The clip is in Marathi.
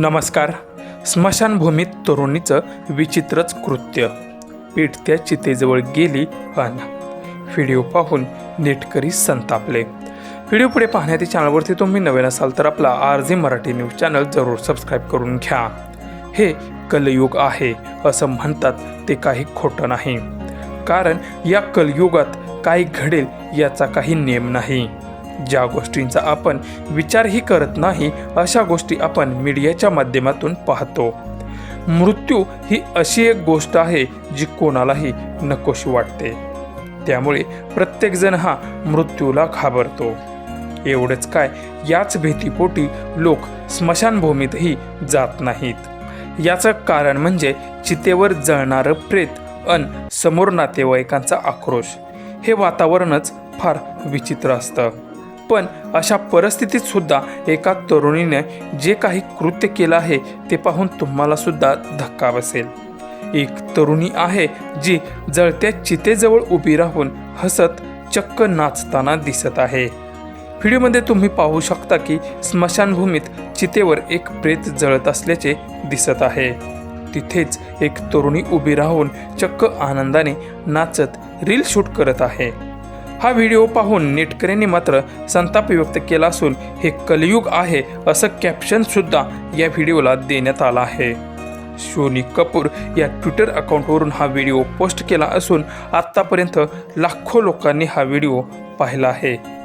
नमस्कार. स्मशानभूमीत तरुणीचं विचित्रच कृत्य. पेटत्या चितेजवळ गेली अन. व्हिडिओ पाहून नेटकरी संतापले. व्हिडिओ पुढे पाहण्याच्या चॅनलवरती तुम्ही नवीन असाल तर आपला R J Marathi news channel जरूर सबस्क्राईब करून घ्या. हे कलयुग आहे असं म्हणतात ते काही खोटं नाही. कारण या कलयुगात काय घडेल याचा काही नेम नाही. ज्या गोष्टींचा आपण विचारही करत नाही अशा गोष्टी आपण मीडियाच्या माध्यमातून पाहतो. मृत्यू ही अशी एक गोष्ट आहे जी कोणालाही नकोशी वाटते. त्यामुळे प्रत्येकजण हा मृत्यूला घाबरतो. एवढंच काय याच भीतीपोटी लोक स्मशानभूमीतही जात नाहीत. याचं कारण म्हणजे चितेवर जळणारं प्रेत अन समोर नातेवाईकांचा आक्रोश. हे वातावरणच फार विचित्र असतं. पण अशा परिस्थितीत सुद्धा एका तरुणीने जे काही कृत्य केलं आहे ते पाहून तुम्हाला सुद्धा धक्का बसेल. एक तरुणी आहे जी जळत्या चितेजवळ उभी राहून हसत चक्क नाचताना दिसत आहे. व्हिडिओमध्ये तुम्ही पाहू शकता की स्मशानभूमीत चितेवर एक प्रेत जळत असल्याचे दिसत आहे. तिथेच एक तरुणी उभी राहून चक्क आनंदाने नाचत रील शूट करत आहे. हा व्हिडिओ पाहून नेटकऱ्यांनी मात्र संताप व्यक्त केला असून हे कलियुग आहे असं कॅप्शन सुद्धा या व्हिडिओला देण्यात आला आहे. सोनी कपूर या ट्विटर अकाउंटवरून हा व्हिडिओ पोस्ट केला असून आत्तापर्यंत लाखो लोकांनी हा व्हिडिओ पाहिला आहे.